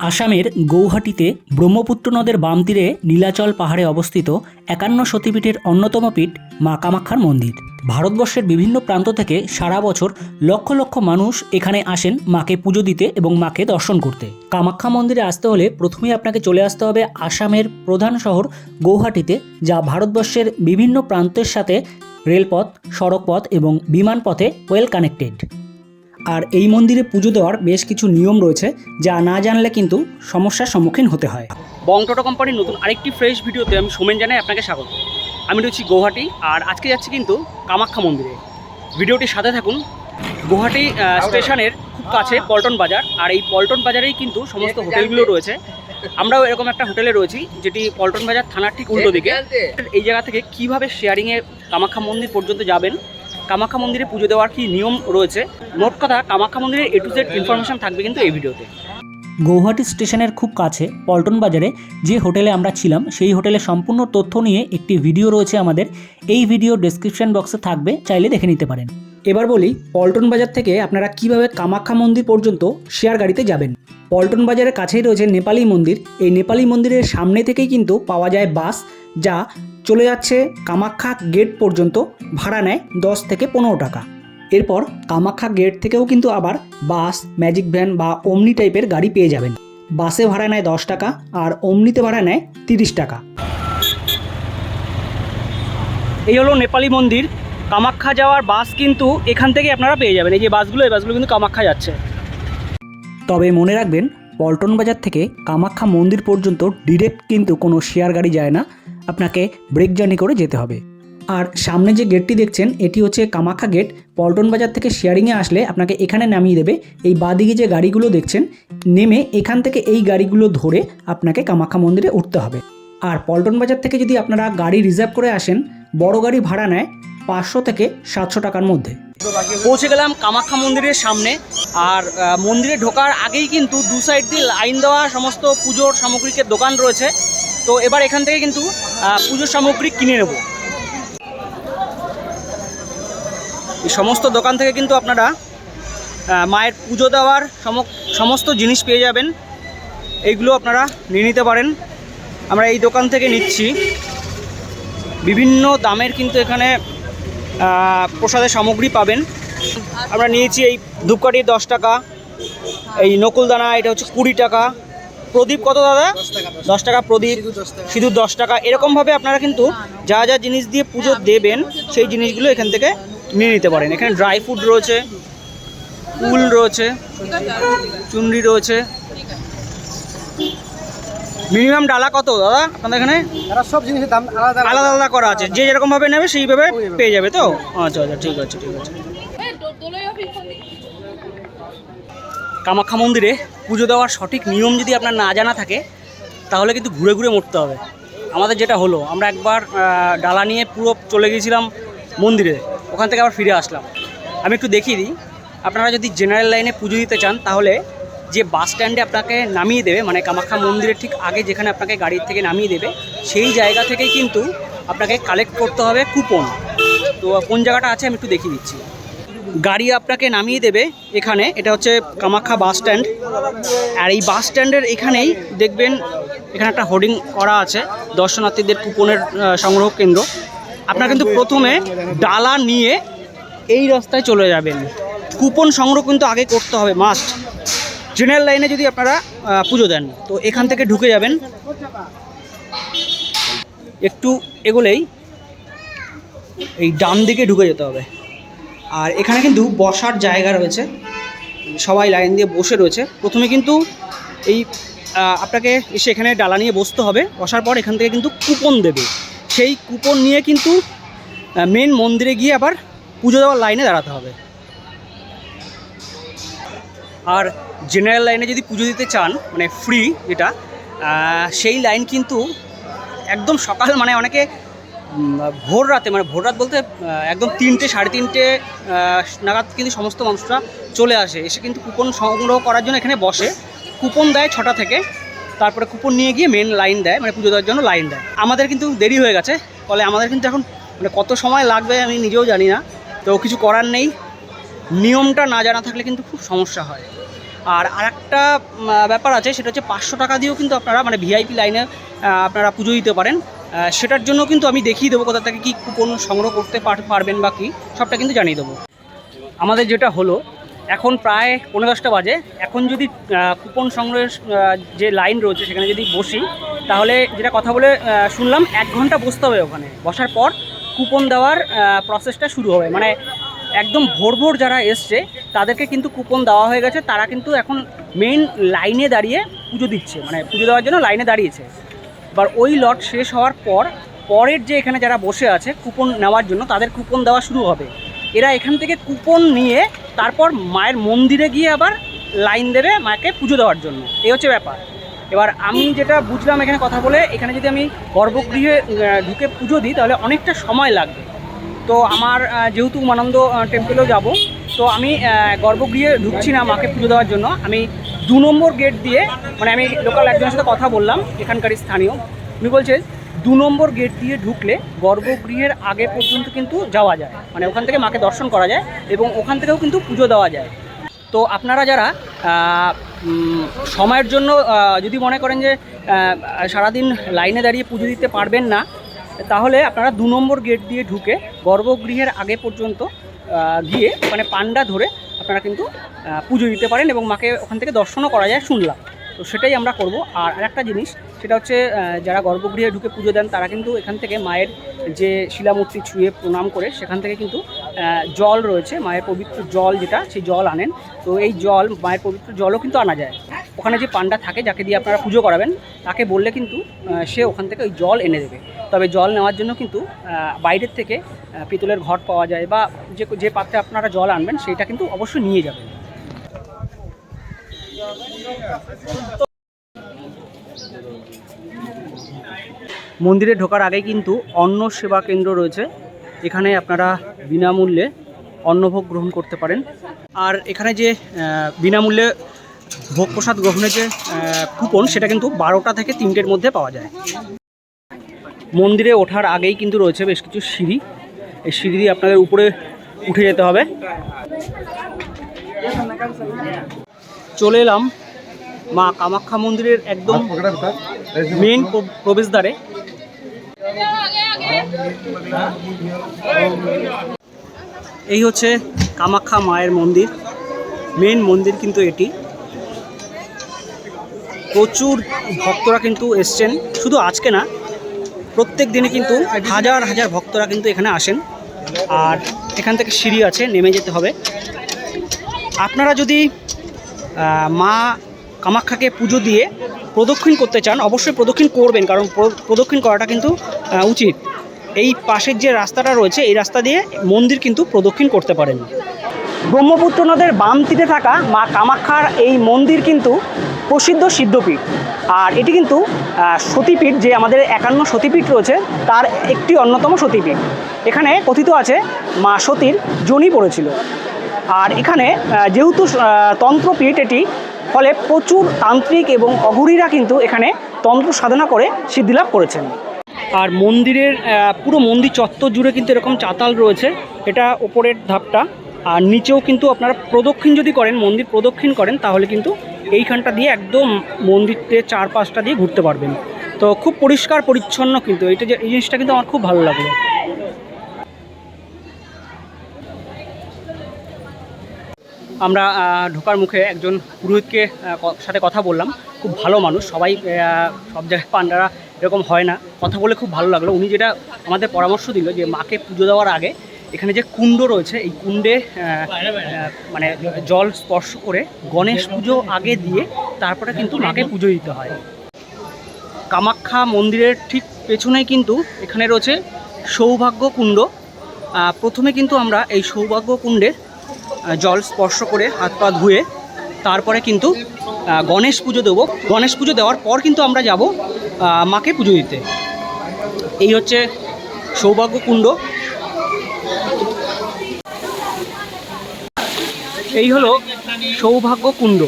আসামের গৌহাটিতে ব্রহ্মপুত্র নদের বাম তীরে নীলাচল পাহাড়ে অবস্থিত একান্ন সতীপীঠের অন্যতম পীঠ মা কামাক্ষার মন্দির। ভারতবর্ষের বিভিন্ন প্রান্ত থেকে সারা বছর লক্ষ লক্ষ মানুষ এখানে আসেন মাকে পুজো দিতে এবং মাকে দর্শন করতে। কামাখ্যা মন্দিরে আসতে হলে প্রথমেই আপনাকে চলে আসতে হবে আসামের প্রধান শহর গৌহাটিতে, যা ভারতবর্ষের বিভিন্ন প্রান্তের সাথে রেলপথ, সড়কপথ এবং বিমানপথে ওয়েল কানেক্টেড। আর এই মন্দিরে পুজো দেওয়ার বেশ কিছু নিয়ম রয়েছে যা না জানলে কিন্তু সমস্যার সম্মুখীন হতে হয়। বং টোটো কোম্পানির নতুন আরেকটি ফ্রেশ ভিডিওতে আমি সোমেন জানাই আপনাকে স্বাগত। আমি রয়েছি গৌহাটি আর আজকে যাচ্ছি কিন্তু কামাখ্যা মন্দিরে। ভিডিওটি সাথে থাকুন। আহ, স্টেশনের খুব কাছে পল্টন বাজার আর এই পল্টন বাজারেই কিন্তু সমস্ত হোটেলগুলো রয়েছে। আমরাও এরকম একটা হোটেলে রয়েছি যেটি পল্টন বাজার থানার ঠিক উল্টো দিকে। এই জায়গা থেকে কীভাবে শেয়ারিংয়ে কামাখ্যা মন্দির পর্যন্ত যাবেন কামাখ্যা মন্দিরে পুজো দেওয়ার কি নিয়ম রয়েছে? মোট কথা, কামাখ্যা মন্দিরের এ টু জেড ইনফরমেশন থাকবে কিন্তু এই ভিডিওতে। গৌহাটি স্টেশনের খুব কাছে, পল্টন বাজারে, যে হোটেলে আমরা ছিলাম, সেই হোটেলের সম্পূর্ণ তথ্য নিয়ে একটি ভিডিও রয়েছে আমাদের। এই ভিডিও ডেসক্রিপশন বক্সে থাকবে, চাইলে দেখে নিতে পারেন। এবার বলি, পল্টন বাজার থেকে আপনারা কীভাবে কামাখ্যা মন্দির পর্যন্ত শেয়ার গাড়িতে যাবেন? পল্টন বাজারের কাছেই রয়েছে নেপালি মন্দির। এই নেপালি মন্দিরের সামনে থেকেই কিন্তু পাওয়া যায় বাস, যা চলে যাচ্ছে কামাখ্যা গেট পর্যন্ত, ভাড়া নেয় দশ থেকে পনেরো টাকা। এরপর কামাখ্যা গেট থেকেও কিন্তু আবার বাস, ম্যাজিক ভ্যান বা অমনি টাইপের গাড়ি পেয়ে যাবেন। বাসে ভাড়া নেয় দশ টাকা, আর অমনিতে ভাড়া নেয় তিরিশ টাকা। এই হলো নেপালি মন্দির। কামাখ্যা যাওয়ার বাস কিন্তু এখান থেকে আপনারা পেয়ে যাবেন। এই যে বাসগুলো, এই বাসগুলো কিন্তু কামাখ্যা যাচ্ছে। তবে মনে রাখবেন, পল্টন বাজার থেকে কামাখ্যা মন্দির পর্যন্ত ডিরেক্ট কিন্তু কোনো শেয়ার গাড়ি যায় না, আপনাকে ব্রেক জার্নি করে যেতে হবে। আর সামনে যে গেটটি দেখছেন, এটি হচ্ছে কামাখ্যা গেট পল্টন বাজার থেকে শেয়ারিংয়ে আসলে আপনাকে এখানে নামিয়ে দেবে। এই বাদিকে যে গাড়িগুলো দেখছেন, নেমে এখান থেকে এই গাড়িগুলো ধরে আপনাকে কামাখ্যা মন্দিরে উঠতে হবে। আর পল্টন বাজার থেকে যদি আপনারা গাড়ি রিজার্ভ করে আসেন, বড় গাড়ি ভাড়া নেয় পাঁচশো থেকে সাতশো টাকার মধ্যে। পৌঁছে গেলাম কামাখ্যা মন্দিরের সামনে। আর মন্দিরে ঢোকার আগেই কিন্তু দু সাইড দিয়ে লাইন দেওয়া সমস্ত পুজোর সামগ্রিকের দোকান রয়েছে। তো এবার এখান থেকে কিন্তু পুজোর সামগ্রী কিনে নেব। এই সমস্ত দোকান থেকে কিন্তু আপনারা মায়ের পুজো দেওয়ার সম- সমস্ত জিনিস পেয়ে যাবেন। এইগুলো আপনারা নিয়ে নিতে পারেন। আমরা এই দোকান থেকে নিচ্ছি। বিভিন্ন দামের কিন্তু এখানে প্রসাদের সামগ্রী পাবেন। আমরা নিয়েছি এই ধূপকাঠি দশ টাকা এই নকুলদানা এটা হচ্ছে কুড়ি টাকা। প্রদীপ কত দাদা? দশ টাকা প্রদীপ। সিঁদুর দশ টাকা। এরকমভাবে আপনারা কিন্তু যা যা জিনিস দিয়ে পুজো দেবেন সেই জিনিসগুলো এখান থেকে নিয়ে নিতে পারেন। এখানে ড্রাই ফ্রুট রয়েছে উল রয়েছে চুনরি রয়েছে। মিনিমাম ডালা কত দাদা? আপনাদের এখানে? সব জিনিসের দাম আলাদা আলাদা আলাদা করা আছে। যে যেরকম ভাবে নেবে সেইভাবে পেয়ে যাবে তো? আচ্ছা আচ্ছা ঠিক আছে ঠিক আছে। কামাখ্যা মন্দিরে পুজো দেওয়ার সঠিক নিয়ম যদি আপনার না জানা থাকে তাহলে কিন্তু ঘুরে ঘুরে মরতে হবে। আমাদের যেটা হলো আমরা একবার ডালা নিয়ে পুরো চলে গিয়েছিলাম মন্দিরে ওখান থেকে আবার ফিরে আসলাম। আমি একটু দেখিয়ে দিই আপনারা যদি জেনারেল লাইনে পুজো দিতে চান তাহলে যে বাস স্ট্যান্ডে আপনাকে নামিয়ে দেবে মানে কামাখ্যা মন্দিরের ঠিক আগে যেখানে আপনাকে গাড়ির থেকে নামিয়ে দেবে, সেই জায়গা থেকেই কিন্তু আপনাকে কালেক্ট করতে হবে কুপন তো কোন জায়গাটা আছে আমি একটু দেখিয়ে দিচ্ছি। গাড়ি আপনাকে নামিয়ে দেবে এখানে, এটা হচ্ছে কামাখ্যা বাস স্ট্যান্ড। আর এই বাস স্ট্যান্ডের এখানেই দেখবেন, এখানে একটা হোর্ডিং করা আছে, দর্শনার্থীদের কুপনের সংগ্রহ কেন্দ্র। আপনারা কিন্তু প্রথমে ডালা নিয়ে এই রাস্তায় চলে যাবেন। কুপন সংগ্রহ কিন্তু আগে করতে হবে মাস্ট জেনারেল লাইনে যদি আপনারা পুজো দেন, তো এখান থেকে ঢুকে যাবেন। একটু এগোলেই এই ডান দিকে ঢুকে যেতে হবে। আর এখানে কিন্তু বসার জায়গা রয়েছে। সবাই লাইন দিয়ে বসে রয়েছে। প্রথমে কিন্তু এই আপনাকে এসে এখানে ডালা নিয়ে বসতে হবে। বসার পর এখান থেকে কিন্তু কুপন দেবে। সেই কুপন নিয়ে কিন্তু মেন মন্দিরে গিয়ে আবার পুজো দেওয়ার লাইনে দাঁড়াতে হবে। আর জেনারেল লাইনে যদি পুজো দিতে চান মানে ফ্রি যেটা সেই লাইন কিন্তু একদম সকাল মানে অনেকে ভোর রাতে মানে ভোর রাত বলতে একদম তিনটে, সাড়ে তিনটে নাগাদ কিন্তু সমস্ত মানুষরা চলে আসে। এসে কিন্তু কুপন সংগ্রহ করার জন্য এখানে বসে। কুপন দেয় ছটা থেকে, তারপরে কুপন নিয়ে গিয়ে মেন লাইন দেয় মানে পুজো দেওয়ার জন্য লাইন দেয়। আমাদের কিন্তু দেরি হয়ে গেছে, ফলে আমাদের কিন্তু এখন মানে কত সময় লাগবে আমি নিজেও জানি না। তো কিছু করার নেই। নিয়মটা না জানা থাকলে কিন্তু খুব সমস্যা হয়। আর আরেকটা ব্যাপার আছে, সেটা হচ্ছে পাঁচশো টাকা দিয়েও কিন্তু আপনারা মানে ভিআইপি লাইনে আপনারা পুজো দিতে পারেন। সেটার জন্য কিন্তু আমি দেখিয়ে দেবো কোথা থেকে কী কুপন সংগ্রহ করতে পার- পারবেন বা কী, সবটা কিন্তু জানিয়ে দেবো। আমাদের যেটা হলো, এখন প্রায় পনেরো দশটা বাজে। এখন যদি কুপন সংগ্রহের যে লাইন রয়েছে, সেখানে যদি বসি, তাহলে যেটা কথা বলে শুনলাম এক ঘণ্টা বসতে হবে ওখানে। বসার পর কুপন দেওয়ার প্রসেসটা শুরু হবে। মানে একদম ভোর ভোর যারা এসছে, তাদেরকে কিন্তু কুপন দেওয়া হয়ে গেছে। তারা কিন্তু এখন মেইন লাইনে দাঁড়িয়ে পুজো দিচ্ছে মানে পুজো দেওয়ার জন্য লাইনে দাঁড়িয়েছে। এবার ওই লট শেষ হওয়ার পর, পরের যে এখানে যারা বসে আছে কুপন নেওয়ার জন্য, তাদের কুপন দেওয়া শুরু হবে। এরা এখান থেকে কুপন নিয়ে তারপর মায়ের মন্দিরে গিয়ে আবার লাইন দেবে মাকে পুজো দেওয়ার জন্য। এই হচ্ছে ব্যাপার। এবার আমি যেটা বুঝলাম এখানে কথা বলে, এখানে যদি আমি গর্ভগৃহে ঢুকে পুজো দিই, তাহলে অনেকটা সময় লাগবে। তো আমার যেহেতু উমানন্দ টেম্পেলেও যাব, তো আমি গর্ভগৃহে ঢুকছি না মাকে পুজো দেওয়ার জন্য। আমি দু নম্বর গেট দিয়ে মানে আমি লোকাল একজনের সাথে কথা বললাম, এখানকারই স্থানীয়। উনি বলছে, দু নম্বর গেট দিয়ে ঢুকলে গর্ভগৃহের আগে পর্যন্ত কিন্তু যাওয়া যায়। মানে ওখান থেকে মাকে দর্শন করা যায় এবং ওখান থেকেও কিন্তু পুজো দেওয়া যায়। তো আপনারা যারা সময়ের জন্য যদি মনে করেন যে সারাদিন লাইনে দাঁড়িয়ে পুজো দিতে পারবেন না তাহলে আপনারা দু নম্বর গেট দিয়ে ঢুকে গর্ভগৃহের আগে পর্যন্ত গিয়ে ওখানে পান্ডা ধরে আপনারা কিন্তু পুজো দিতে পারেন এবং মাকে ওখান থেকে দর্শনও করা যায় শুনলাম। তো সেটাই আমরা করব। আর আরেকটা জিনিস, সেটা হচ্ছে যারা গর্ভগৃহে ঢুকে পুজো দেন, তারা কিন্তু এখান থেকে মায়ের যে শিলামূর্তি ছুঁয়ে প্রণাম করে, সেখান থেকে কিন্তু জল রয়েছে, মায়ের পবিত্র জল যেটা, সেই জল আনেন। তো এই জল, মায়ের পবিত্র জলও কিন্তু আনা যায়। ওখানে যে পান্ডা থাকে, যাকে দিয়ে আপনারা পুজো করাবেন, তাকে বললে কিন্তু সে ওখান থেকে ওই জল এনে দেবে। তবে জল নেওয়ার জন্য কিন্তু বাইরের থেকে পিতলের ঘট পাওয়া যায় বা যে যে পাত্রে আপনারা জল আনবেন সেইটা কিন্তু অবশ্যই নিয়ে যাবেন। মন্দিরে ঢোকার আগে কিন্তু অন্ন সেবা কেন্দ্র রয়েছে। এখানে আপনারা বিনামূল্যে অন্নভোগ গ্রহণ করতে পারেন। আর এখানে যে বিনামূল্যে ভোগ প্রসাদ গ্রহণের যে কুপন সেটা কিন্তু বারোটা থেকে তিনটের মধ্যে পাওয়া যায়। মন্দিরে ওঠার আগেই কিন্তু রয়েছে বেশ কিছু সিঁড়ি। এই সিঁড়ি দিয়ে আপনাদের উপরে উঠে যেতে হবে। চলে এলাম মা কামাখ্যা মন্দিরের একদম মেন প্রবেশদ্বারে। এই হচ্ছে কামাখ্যা মায়ের মন্দির। মেন মন্দির কিন্তু এটি। প্রচুর ভক্তরা কিন্তু এসছেন। শুধু আজকে না, প্রত্যেক দিনে কিন্তু হাজার হাজার ভক্তরা কিন্তু এখানে আসেন। আর এখান থেকে সিঁড়ি আছে, নেমে যেতে হবে। আপনারা যদি মা কামাখ্যাকে পুজো দিয়ে প্রদক্ষিণ করতে চান, অবশ্যই প্রদক্ষিণ করবেন, কারণ প্র- প্রদক্ষিণ করাটা কিন্তু উচিত। এই পাশের যে রাস্তাটা রয়েছে, এই রাস্তা দিয়ে মন্দির কিন্তু প্রদক্ষিণ করতে পারেন। ব্রহ্মপুত্র নদের বাম তীরে থাকা মা কামাখ্যার এই মন্দির কিন্তু প্রসিদ্ধ সিদ্ধপীঠ। আর এটি কিন্তু সতীপীঠ, যে আমাদের একান্ন সতীপীঠ রয়েছে, তার একটি অন্যতম সতীপীঠ। এখানে কথিত আছে, মা সতীর জনি পড়েছিল। আর এখানে যেহেতু তন্ত্রপীঠ এটি, ফলে প্রচুর তান্ত্রিক এবং অঘরীরা কিন্তু এখানে তন্ত্র সাধনা করে সিদ্ধিলাভ করেছেন। আর মন্দিরের পুরো মন্দির চত্বর জুড়ে কিন্তু এরকম চাতাল রয়েছে। এটা ওপরের ধাপটা। আর নিচেও কিন্তু আপনারা প্রদক্ষিণ যদি করেন, মন্দির প্রদক্ষিণ করেন, তাহলে কিন্তু এইখানটা দিয়ে একদম মন্দিরের চারপাশটা দিয়ে ঘুরতে পারবেন। তো খুব পরিষ্কার, পরিচ্ছন্ন কিন্তু এটা যে, এই জিনিসটা কিন্তু আমার খুব ভালো লাগল। আমরা ঢোকার মুখে একজন পুরোহিতকে সাথে কথা বললাম। খুব ভালো মানুষ, সবাই সব জায়গায় পান্ডারা এরকম হয় না। কথা বলে খুব ভালো লাগল। উনি যেটা আমাদের পরামর্শ দিল যে, মাকে পুজো দেওয়ার আগে এখানে যে কুণ্ড রয়েছে, এই কুণ্ডে মানে জল স্পর্শ করে গণেশ পুজো আগে দিয়ে তারপরে কিন্তু মাকে পুজো দিতে হয়। কামাখ্যা মন্দিরের ঠিক পেছনেই কিন্তু এখানে রয়েছে সৌভাগ্য কুণ্ড। প্রথমে কিন্তু আমরা এই সৌভাগ্য কুণ্ডে জল স্পর্শ করে হাত পা ধুয়ে তারপরে কিন্তু গণেশ পুজো দেবো। গণেশ পুজো দেওয়ার পর কিন্তু আমরা যাব মাকে পুজো দিতে। এই হচ্ছে সৌভাগ্য কুণ্ড। এই হলো সৌভাগ্য কুণ্ড।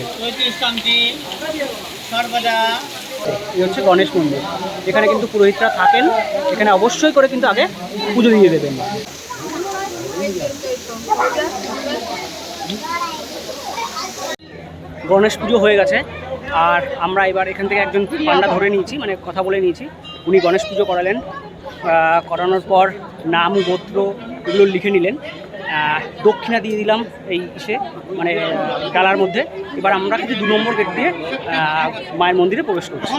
এই হচ্ছে গণেশ মন্দির। এখানে কিন্তু পুরোহিতরা থাকেন। এখানে অবশ্যই করে কিন্তু আগে পুজো দিয়ে দেবেন। গণেশ পুজো হয়ে গেছে। আর আমরা এবার এখান থেকে একজন পান্ডা ধরে নিয়েছি মানে কথা বলে নিয়েছি। উনি গণেশ পুজো করালেন। করানোর পর নাম গোত্র এগুলো লিখে নিলেন। দক্ষিণা দিয়ে দিলাম এই ইসে মানে ডালার মধ্যে। এবার আমরা কিন্তু দু নম্বর গেট দিয়ে মায়ের মন্দিরে প্রবেশ করছি।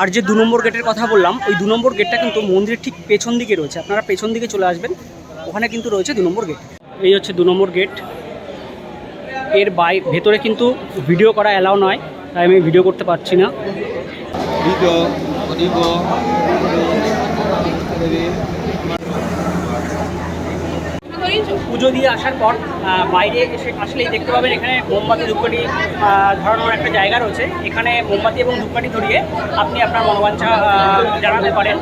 আর যে দু নম্বর গেটের কথা বললাম, ওই দু নম্বর গেটটা কিন্তু মন্দিরের ঠিক পেছন দিকে রয়েছে। আপনারা পেছন দিকে চলে আসবেন, ওখানে কিন্তু রয়েছে দু নম্বর গেট এই হচ্ছে দু নম্বর গেটের বাই, ভেতরে কিন্তু ভিডিও করা অ্যালাউ নয়, তাই আমি ভিডিও করতে পারছি না। Dito. পুজো দিয়ে আসার পর বাইরে এসে আসলেই দেখতে পাবেন এখানে মোমবাতি, ধূপকাঠি ধরানোর একটা জায়গা রয়েছে। এখানে মোমবাতি এবং ধূপকাঠি ধরিয়ে আপনি আপনার মনোবাঞ্ছা জানাতে পারেন।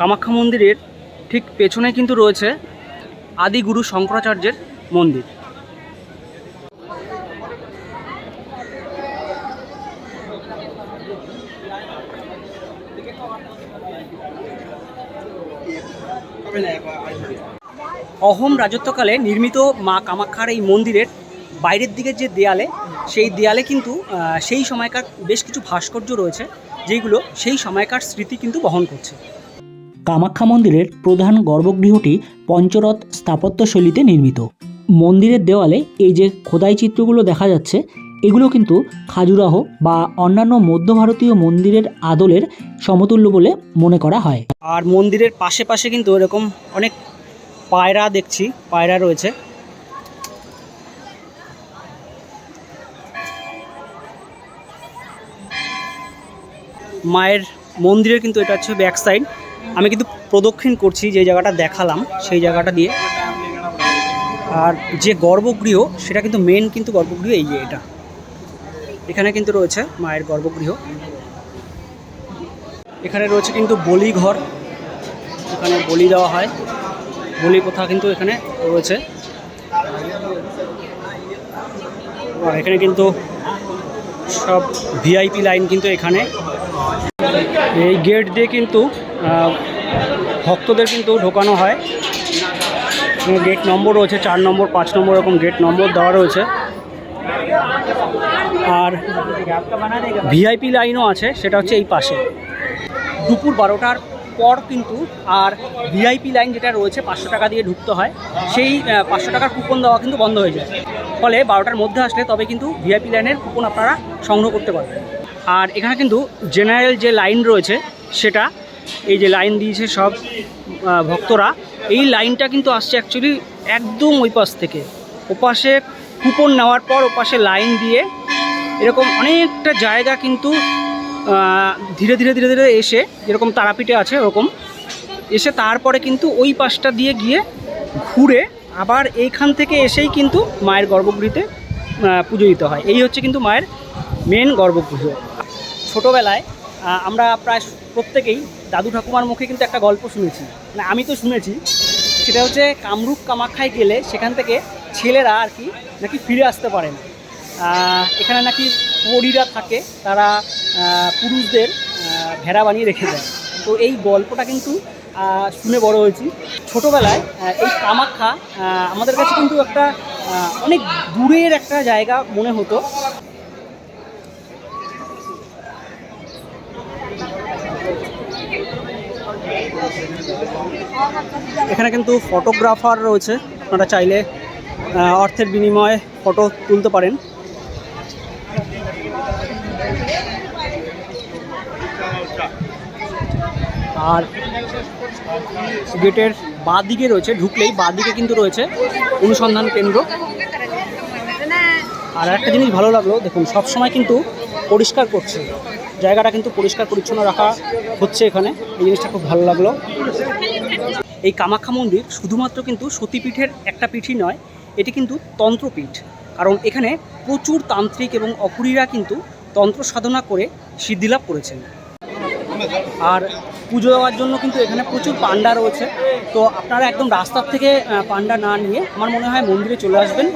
কামাখ্যা মন্দিরের ঠিক পেছনে কিন্তু রয়েছে আদিগুরু শঙ্করাচার্যের মন্দির। অহোম রাজত্বকালে নির্মিত মা কামাখ্যার এই মন্দিরের বাইরের দিকের যে দেয়ালে সেই দেয়ালে কিন্তু সেই সময়কার বেশ কিছু ভাস্কর্য রয়েছে যেগুলো সেই সময়কার স্মৃতি কিন্তু বহন করছে। কামাখ্যা মন্দিরের প্রধান গর্ভগৃহটি পঞ্চরথ স্থাপত্যশৈলীতে নির্মিত। মন্দিরের দেওয়ালে এই যে খোদাই চিত্রগুলো দেখা যাচ্ছে এগুলো কিন্তু খাজুরাহ বা অন্যান্য মধ্য ভারতীয় মন্দিরের আদলের সমতুল্য বলে মনে করা হয়। আর মন্দিরের পাশে পাশে কিন্তু এরকম অনেক পায়রা দেখছি, পায়রা রয়েছে। মায়ের মন্দিরের কিন্তু এটা হচ্ছে ব্যাক সাইড আমি কিন্তু প্রদক্ষিণ করছি যে জায়গাটা দেখালাম, সেই জায়গাটা দিয়ে। আর যে গর্ভগৃহ, সেটা কিন্তু মেন কিন্তু গর্ভগৃহ এই যে এটা। এখানে কিন্তু রয়েছে মায়ের গর্ভগৃহ। এখানে রয়েছে কিন্তু বলি ঘর। এখানে বলি দেওয়া হয়। বলি প্রথা কিন্তু এখানে রয়েছে। এখানে কিন্তু সব ভিআইপি লাইন কিন্তু এখানে। এই গেট দিয়ে কিন্তু ভক্তদের কিন্তু ঢোকানো হয়। গেট নম্বর রয়েছে, চার নম্বর পাঁচ নম্বর এরকম গেট নম্বর দেওয়া রয়েছে। আর ভিআইপি লাইনও আছে, সেটা হচ্ছে এই পাশে। দুপুর বারোটার পর কিন্তু আর ভিআইপি লাইন যেটা রয়েছে পাঁচশো টাকা দিয়ে ঢুকতে হয়, সেই পাঁচশো টাকার কুপন দেওয়া কিন্তু বন্ধ হয়ে যায়। ফলে বারোটার মধ্যে আসলে তবে কিন্তু ভিআইপি লাইনের কুপন আপনারা সংগ্রহ করতে পারবেন। আর এখানে কিন্তু জেনারেল যে লাইন রয়েছে, সেটা এই যে লাইন দিয়েছে সব ভক্তরা, এই লাইনটা কিন্তু আসছে অ্যাকচুয়ালি একদম ওই পাশ থেকে। ওপাশে কুপন নেওয়ার পর ওপাশে লাইন দিয়ে এরকম অনেকটা জায়গা কিন্তু ধীরে ধীরে ধীরে ধীরে এসে যেরকম তারাপীঠে আছে ওরকম, এসে তারপরে কিন্তু ওই পাশটা দিয়ে গিয়ে ঘুরে আবার এইখান থেকে এসেই কিন্তু মায়ের গর্ভগৃহতে পুজো দিতে হয়। এই হচ্ছে কিন্তু মায়ের মেন গর্ভগৃহ। ছোটোবেলায় আমরা প্রায় প্রত্যেকেই দাদু ঠাকুমার মুখে কিন্তু একটা গল্প শুনেছি। মানে আমি তো শুনেছি, সেটা হচ্ছে কামরূপ কামাখ্যায় গেলে সেখান থেকে ছেলেরা আর কি নাকি ফিরে আসতে পারেন এখানে নাকি পরীরা থাকে, তারা পুরুষদের ভেড়া বানিয়ে রেখে দেয়। তো এই গল্পটা কিন্তু শুনে বড় হয়েছি। ছোটোবেলায় এই কামাখ্যা আমাদের কাছে কিন্তু একটা অনেক দূরের একটা জায়গা মনে হতো। এখানে কিন্তু ফটোগ্রাফার রয়েছে। আপনারা চাইলে অর্থের বিনিময়ে ফটো তুলতে পারেন। আর গেটের বাঁ দিকে রয়েছে, ঢুকলেই বাঁ দিকে কিন্তু রয়েছে অনুসন্ধান কেন্দ্র। আর একটা জিনিস ভালো লাগল, দেখুন, সবসময় কিন্তু পরিষ্কার করছে। জায়গাটা কিন্তু পরিষ্কার পরিচ্ছন্ন রাখা হচ্ছে এখানে, এই জিনিসটা খুব ভালো লাগল। এই কামাখ্যা মন্দির শুধুমাত্র কিন্তু সতীপীঠের একটা পিঠই নয়, এটি কিন্তু তন্ত্রপীঠ। কারণ এখানে প্রচুর তান্ত্রিক এবং অপুরীরা কিন্তু তন্ত্র সাধনা করে সিদ্ধিলাভ করেছেন। আর পুজো দেওয়ার জন্য কিন্তু এখানে প্রচুর পান্ডা রয়েছে। তো আপনারা একদম রাস্তার থেকে পান্ডা না নিয়ে আমার মনে হয় মন্দিরে চলে আসবেন।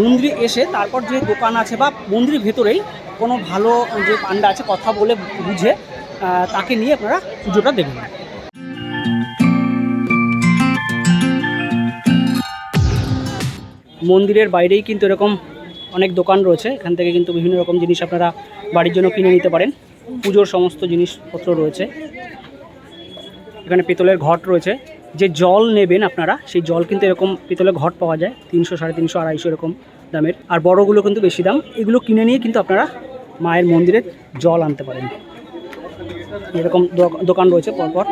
মন্দিরে এসে তারপর যে দোকান আছে বা মন্দিরের ভেতরেই কোনো ভালো যে পান্ডা আছে কথা বলে বুঝে তাকে নিয়ে আপনারা পুজোটা দেবেন। মন্দিরের বাইরেই কিন্তু এরকম অনেক দোকান রয়েছে। এখান থেকে কিন্তু বিভিন্ন রকম জিনিস আপনারা বাড়ির জন্য কিনে নিতে পারেন। পুজোর সমস্ত জিনিসপত্র রয়েছে। এখানে পিতলের ঘট রয়েছে। যে জল নেবেন আপনারা, সেই জল কিন্তু এরকম পিতলের ঘট পাওয়া যায়, তিনশো সাড়ে তিনশো, আড়াইশো এরকম দামের। আর বড়গুলো কিন্তু বেশি দাম। এগুলো কিনে নিয়ে কিন্তু আপনারা মায়ের মন্দিরে জল আনতে পারেন। এরকম দোক- দোকান রয়েছে পরপর।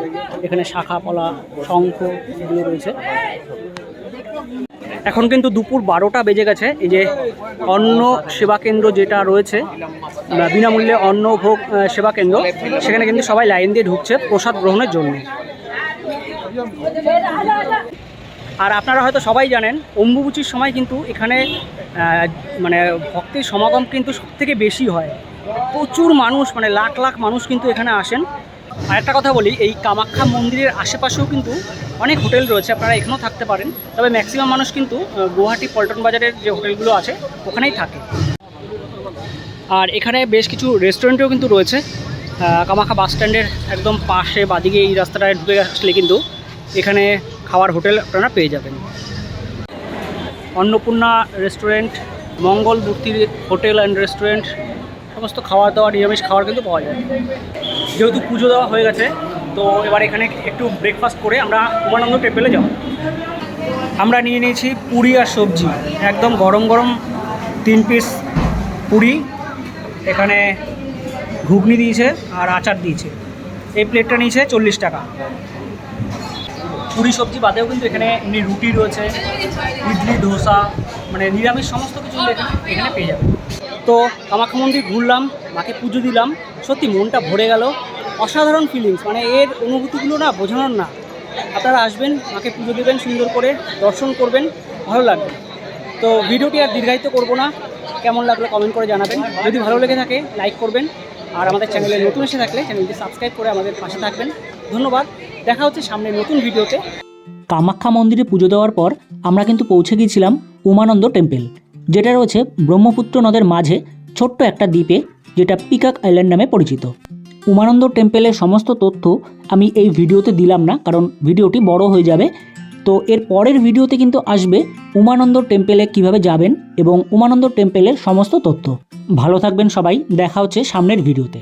এখানে শাখা, পলা, শঙ্খ এগুলো রয়েছে। এখন কিন্তু দুপুর বারোটা বেজে গেছে। এই যে অন্ন সেবা কেন্দ্র যেটা রয়েছে বিনামূল্যে অন্ন ভোগ সেবা কেন্দ্র, সেখানে কিন্তু সবাই লাইন দিয়ে ঢুকছে প্রসাদ গ্রহণের জন্য। আর আপনারা হয়তো সবাই জানেন, অম্বুবুচির সময় কিন্তু এখানে মানে ভক্তের সমাগম কিন্তু সবথেকে বেশি হয়। প্রচুর মানুষ মানে লাখ লাখ মানুষ কিন্তু এখানে আসেন। আর একটা কথা বলি, এই কামাখ্যা মন্দিরের আশেপাশেও কিন্তু অনেক হোটেল রয়েছে, আপনারা এখানেও থাকতে পারেন। তবে ম্যাক্সিমাম মানুষ কিন্তু গুয়াহাটি পল্টন বাজারের যে হোটেলগুলো আছে, ওখানেই থাকে। আর এখানে বেশ কিছু রেস্টুরেন্টও কিন্তু রয়েছে। কামাখ্যা বাস স্ট্যান্ডের একদম পাশে, বাদিকে এই রাস্তাটায় ঢুকে আসলে কিন্তু এখানে খাওয়ার হোটেল আপনারা পেয়ে যাবেন। অন্নপূর্ণা রেস্টুরেন্ট, মঙ্গল মূর্তি হোটেল অ্যান্ড রেস্টুরেন্ট, সমস্ত খাওয়া দাওয়া, নিরামিষ খাবার কিন্তু পাওয়া যায়। যেহেতু পুজো দেওয়া হয়ে গেছে, তো এবার এখানে একটু ব্রেকফাস্ট করে আমরা উমানন্দ টেম্পেলে যাব। আমরা নিয়ে নিয়েছি পুরি আর সবজি, একদম গরম গরম তিন পিস পুরি, এখানে ঘুগনি দিয়েছে আর আচার দিয়েছে। এই প্লেটটা নিয়েছে চল্লিশ টাকা। পুরি সবজি বাদেও কিন্তু এখানে এমনি রুটি রয়েছে, ইডলি, ধোসা মানে নিরামিষ সমস্ত কিছু এখানে পেয়ে যাবে। তো কামাখ্যা মন্দির ঘুরলাম, মাকে পুজো দিলাম সত্যি মনটা ভরে গেল। অসাধারণ ফিলিংস মানে এর অনুভূতিগুলো না বোঝানোর না। আপনারা আসবেন, মাকে পুজো দেবেন, সুন্দর করে দর্শন করবেন, ভালো লাগবে। তো ভিডিওটি আর দীর্ঘায়িত করব না। কেমন লাগল কমেন্ট করে জানাবেন। যদি ভালো লেগে থাকে লাইক করবেন। আর আমাদের চ্যানেলে নতুন এসে থাকলে চ্যানেলটি সাবস্ক্রাইব করে আমাদের পাশে থাকবেন। ধন্যবাদ। দেখা হচ্ছে সামনে নতুন ভিডিওতে। কামাখ্যা মন্দিরে পুজো দেওয়ার পর আমরা কিন্তু পৌঁছে গিয়েছিলাম উমানন্দ টেম্পল যেটা রয়েছে ব্রহ্মপুত্র নদের মাঝে ছোট্ট একটা দ্বীপে। যেটা পিকাক আইল্যান্ড নামে পরিচিত। উমানন্দ টেম্পেলের সমস্ত তথ্য আমি এই ভিডিওতে দিলাম না, কারণ ভিডিওটি বড় হয়ে যাবে। তো এর পরের ভিডিওতে কিন্তু আসবে উমানন্দ টেম্পেলে কীভাবে যাবেন এবং উমানন্দ টেম্পেলের সমস্ত তথ্য। ভালো থাকবেন সবাই, দেখা হচ্ছে সামনের ভিডিওতে।